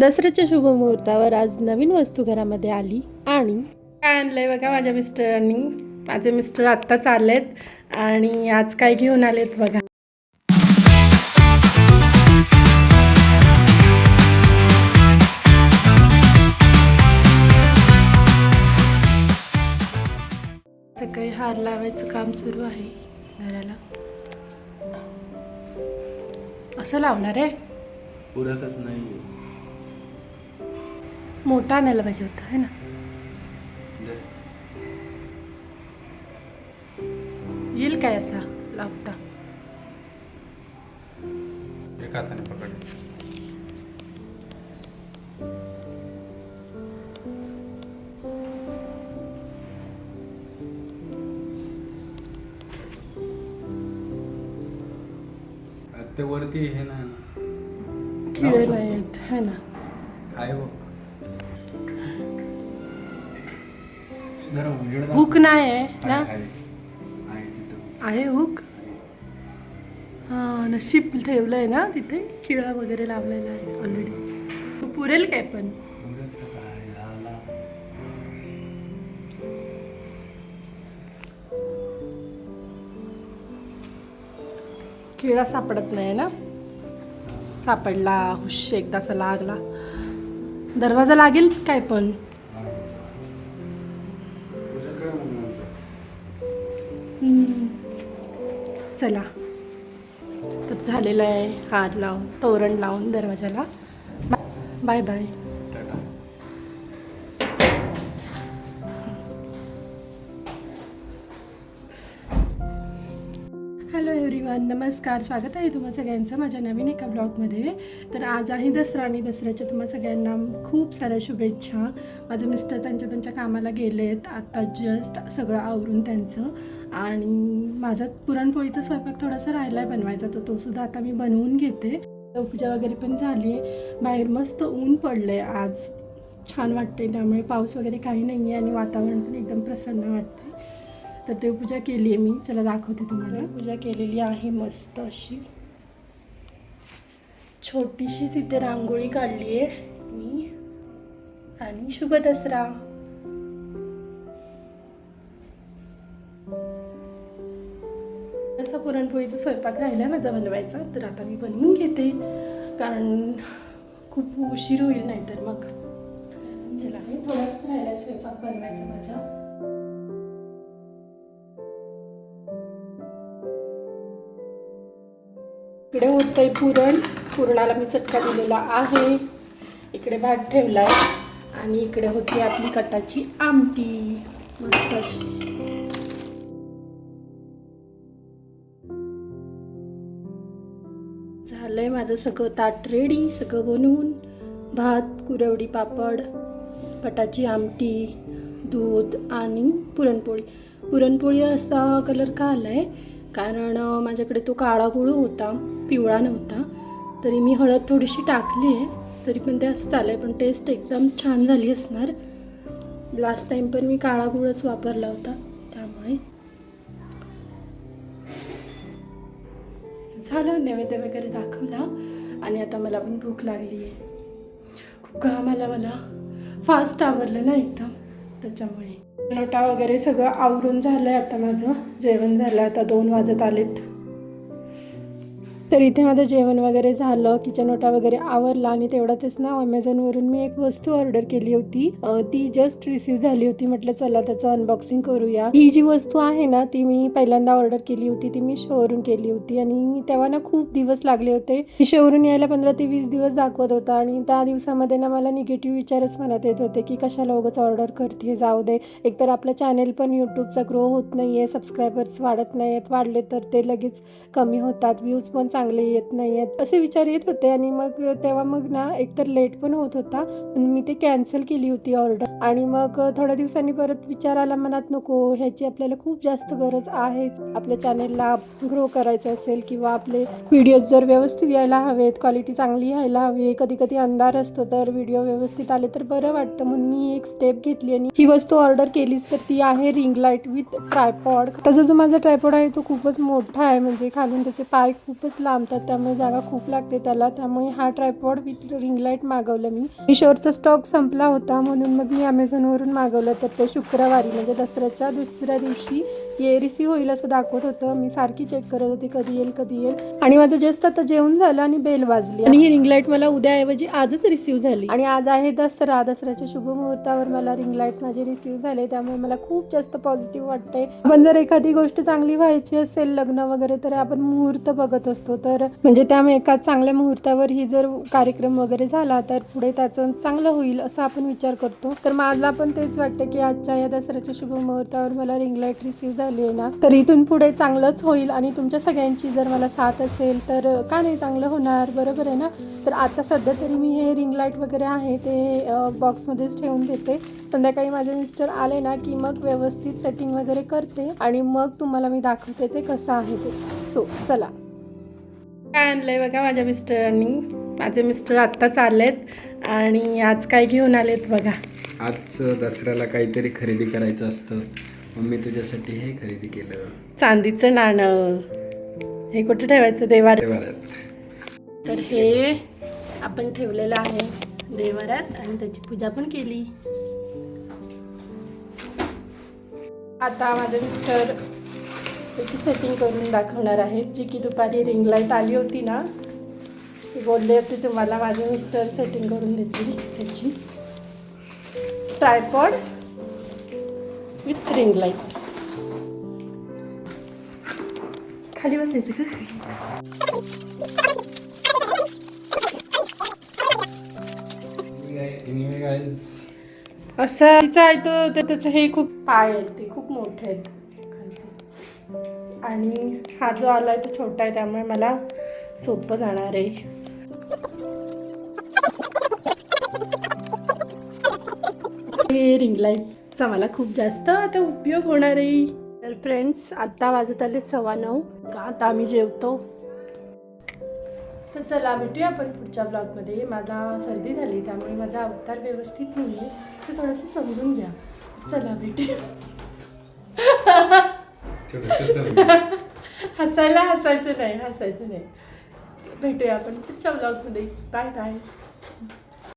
दसऱ्याच्या शुभमुहूर्तावर आज नवीन वस्तू घरामध्ये आली आणि. काय आणलंय बघा माझ्या मिस्टरांनी. माझे मिस्टर आत्ताच आलेत आणि आज काय घेऊन आलेत बघा. सकाळी हार लावायचं काम सुरू आहे घराला. असं लावणार आहे? पुरतच नाही मोठा आणायला पाहिजे होता है ना? येईल काय असा लावता एका हाताने पकड. ते वरती हे ना. किडे नाही आहेत है ना? आहे बघ हुक नाही आहे ना? आहे, आहे. आहे. आहे हुक? हां नशीब ठेवलंय ना तिथे? किळा वगैरे लावलेला आहे ऑलरेडी पुरेल काय पण. किळा सापडत नाही ना? सापडला हुश एकदा असा लागला. दरवाजा लागेल काय पण? चला. तर झालेलं आहे हार लावून तोरण लावून दरवाजाला. बाय बाय हॅलो एव्हरीवन नमस्कार स्वागत आहे तुम्हा सगळ्यांचं माझ्या नवीन एका ब्लॉगमध्ये तर आज आहे दसरा आणि दसऱ्याच्या तुम्हा सगळ्यांना खूप साऱ्या शुभेच्छा. माझे मिस्टर त्यांच्या त्यांच्या कामाला गेलेत आत्ता जस्ट सगळं आवरून त्यांचं. आणि माझा पुरणपोळीचा स्वयंपाक थोडासा राहिला आहे बनवायचा तर तो सुद्धा आता मी बनवून घेते. पूजा वगैरे पण झाली आहे बाहेर मस्त ऊन पडलं आहे आज. छान वाटते त्यामुळे पाऊस वगैरे काही नाही आहे आणि वातावरण पण एकदम प्रसन्न वाटते तर देवपूजा केली आहे मी. चला दाखवते तुम्हाला. पूजा केलेली आहे मस्त अशी. छोटीशीच इथे रांगोळी काढली आहे मी. आणि शुभ दसरा. जसं पुरणपोळीचा स्वयंपाक राहिला माझा बनवायचा तर आता मी बनवून घेते. कारण खूप उशीर होईल नाहीतर मग. चला मी थोडासा राहिला स्वयंपाक बनवायचा माझा. इकडे होतंय पुरण. पुरणाला मी चटका दिलेला आहे. इकडे भात ठेवला आहे आणि इकडे होती आपली कटाची आमटी. मस्त अशी. झालंय माझं सगळं ताट रेडी सगळं बनवून. भात कुरवडी पापड कटाची आमटी दूध आणि पुरणपोळी. पुरणपोळी असा कलर का आला आहे कारण माझ्याकडे तो काळा गुळ होता पिवळा नव्हता. तरी मी हळद थोडीशी टाकली आहे तरी पण ते असं चाललं आहे पण टेस्ट एकदम छान झाली असणार. लास्ट टाईम पण मी काळा गुळच वापरला होता त्यामुळे. झालं नैवेद्य वगैरे दाखवला आणि आता मला पण भूक लागली आहे. खूप घाम आला मला. फास्ट आवरलं ना एकदम त्याच्यामुळे. नोटा वगैरे सगळं आवरून झालं आहे आता माझं. जेवण झालं आता दोन वाजत आलेत. तर इथे माझं जेवण वगैरे झालं किचन ओटा वगैरे आवरला आणि तेवढ्यातच ना अमेझॉनवरून मी एक वस्तू ऑर्डर केली होती. ती जस्ट रिसीव झाली होती. म्हटलं चला त्याचं अनबॉक्सिंग करूया. ही जी वस्तू आहे ना ती मी पहिल्यांदा ऑर्डर केली होती. ती मी शोवरून केली होती. आणि तेव्हा ना खूप दिवस लागले होते. शोवरून यायला पंधरा ते वीस दिवस दाखवत होता आणि त्या दिवसामध्ये ना मला निगेटिव्ह विचारच मनात येत होते की कशाला उगाच ऑर्डर करते जाऊ दे. एकतर आपलं चॅनेल पण यूट्यूबचा ग्रो होत नाही आहे सबस्क्रायबर्स वाढत नाही आहेत वाढले तर ते लगेच कमी होतात. व्ह्यूज पण चांगले येत नाही आहेत. असे विचार येत होते आणि मग तेव्हा मग ना एकतर लेट पण होत होता. मी ते कॅन्सल केली होती ऑर्डर आणि मग थोड्या दिवसांनी परत विचार आला मनात नको ह्याची आपल्याला खूप जास्त गरज आहेच आपल्या चॅनेलला ग्रो करायचं असेल किंवा आपले व्हिडिओज जर व्यवस्थित यायला हवेत क्वालिटी चांगली यायला हवी कधी कधी अंधार असतो तर व्हिडिओ व्यवस्थित आले तर बरं वाटतं. म्हणून मी एक स्टेप घेतली आणि ही वस्तू ऑर्डर केलीच तर ती आहे रिंग लाइट विथ ट्रायपॉड त्याचा जो माझा ट्रायपॉड आहे तो खूपच मोठा आहे. म्हणजे खालून त्याचे पाय खूपच लांब लांबतात त्यामुळे जागा खूप लागते त्याला. त्यामुळे हा ट्रायपॉड विथ रिंग लाइट मागवलं मी. मिशोरचा स्टॉक संपला होता म्हणून मग मी अमेझॉनवरून मागवलं. तर ते शुक्रवारी म्हणजे दसऱ्याच्या दुसऱ्या दिवशी ये रिसीव होईल असं दाखवत होतं. मी सारखी चेक करत होती कधी येईल कधी येईल. आणि माझं जस्ट आता जेवण झालं आणि बेल वाजली. आणि ही रिंग लाइट मला उद्याऐवजी आजच रिसीव झाली. आणि आज आहे दसरा. दसऱ्याच्या शुभ मुहूर्तावर मला रिंग लाइट माझी रिसीव झाले. त्यामुळे मला खूप जास्त पॉझिटिव्ह वाटते पण जर एखादी गोष्ट चांगली व्हायची असेल लग्न वगैरे तर आपण मुहूर्त बघत असतो. तर म्हणजे त्यामुळे एका चांगल्या मुहूर्तावर ही जर कार्यक्रम वगैरे झाला तर पुढे त्याचं चांगलं होईल असं आपण विचार करतो. तर मला पण तेच वाटतं की आजच्या या दसऱ्याच्या शुभ मुहूर्तावर मला रिंग लाइट रिसीव झाली. आहे ना तर इथून पुढे चांगलंच होईल आणि तुमच्या सगळ्यांची जर मला साथ असेल तर का नाही चांगलं होणार? बरोबर आहे ना? तर आता सध्या तरी मी हे रिंग लाइट वगैरे आहे ते बॉक्समध्येच ठेवून देते. संध्याकाळी माझे मिस्टर आले ना की मग व्यवस्थित सेटिंग वगैरे करते आणि मग तुम्हाला मी दाखवते ते कसं आहे ते. सो चला. काय आणलंय बघा माझ्या मिस्टरांनी माझे मिस्टर आत्ताच आलेत आणि आज काय घेऊन आलेत बघा. आज दसऱ्याला काहीतरी खरेदी करायचं असतं. मम्मी तुझ्यासाठी हे खरेदी केलं. चांदीचं नाणं. हे कुठे ठेवायचं? देवार देवाऱ्यात. तर हे आपण ठेवलेलं आहे देवाऱ्यात आणि त्याची पूजा पण केली. आता माझे मिस्टर त्याची सेटिंग करून दाखवणार आहेत. जी की दुपारी रिंग लाइट आली होती ना ती बोलले होते तुम्हाला माझे मिस्टर सेटिंग करून देतील त्याची. ट्रायपॉड रिंग लाइट खाली बसायचं का? असं तिचं आहे तो ते त्याचं हे खूप पाय आहेत ते खूप मोठे आहेत. आणि हा जो आलाय तो छोटा आहे त्यामुळे मला सोपं जाणार आहे. हे रिंग लाईटचा मला खूप जास्त आता उपयोग होणार आहे तर फ्रेंड्स आत्ता वाजत आले सव्वा नऊ. का आता आम्ही जेवतो? तर चला भेटूया आपण पुढच्या ब्लॉगमध्ये मला सर्दी झाली त्यामुळे माझा अवतार व्यवस्थित नाही आहे तर थोडंसं समजून घ्या. चला भेटूया. हसायला हसायचं नाही हसायचं नाही. भेटूया आपण पुढच्या ब्लॉगमध्ये बाय बाय